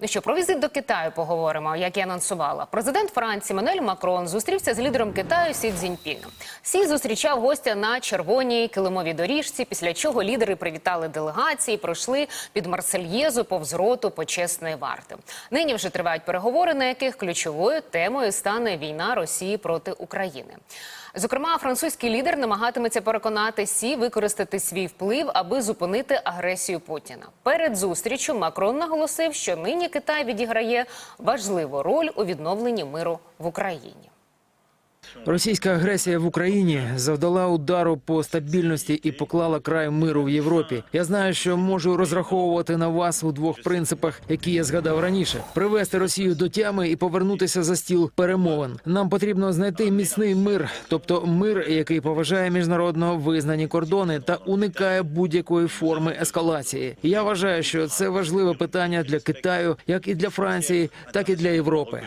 Ну що, про візит до Китаю поговоримо, як і анонсувала. Президент Франції Мануель Макрон зустрівся з лідером Китаю Сі Цзіньпіном. Сі зустрічав гостя на червоній килимовій доріжці, після чого лідери привітали делегації, пройшли під Марсельєзу повз роту почесної варти. Нині вже тривають переговори, на яких ключовою темою стане війна Росії проти України. Зокрема, французький лідер намагатиметься переконати Сі використати свій вплив, аби зупинити агресію Путіна. Перед зустрічю Макрон наголосив, що Китай відіграє важливу роль у відновленні миру в Україні. Російська агресія в Україні завдала удару по стабільності і поклала край миру в Європі. Я знаю, що можу розраховувати на вас у двох принципах, які я згадав раніше: привести Росію до тями і повернутися за стіл перемовин. Нам потрібно знайти міцний мир, тобто мир, який поважає міжнародно визнані кордони та уникає будь-якої форми ескалації. Я вважаю, що це важливе питання для Китаю, як і для Франції, так і для Європи.